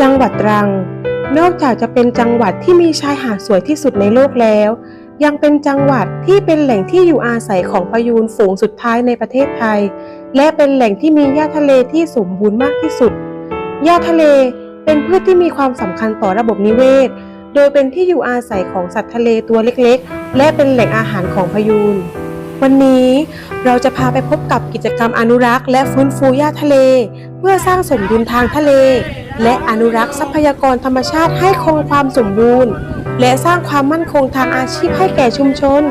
จังหวัดตรัง นอกจากจะเป็นจังหวัดที่มีชายหาดสวยที่สุดในโลกแล้ว ยังเป็นจังหวัดที่เป็นแหล่งที่อยู่อาศัยของพยูนฝูงสุดท้ายในประเทศไทย และเป็นแหล่งที่มีหญ้าทะเลที่สมบูรณ์มากที่สุดหญ้าทะเลเป็นพืชที่มีความสำคัญต่อระบบนิเวศ โดยเป็นที่อยู่อาศัยของสัตว์ทะเลตัวเล็กๆ และเป็นแหล่งอาหารของพยูน วันนี้เราจะพาไปพบกับกิจกรรมอนุรักษ์ และฟื้นฟูหญ้าทะเล เพื่อสร้างสมดุลทางทะเล และอนุรักษ์ทรัพยากรธรรมชาติให้คงความสมบูรณ์ และสร้างความมั่นคงทางอาชีพให้แก่ชุมชน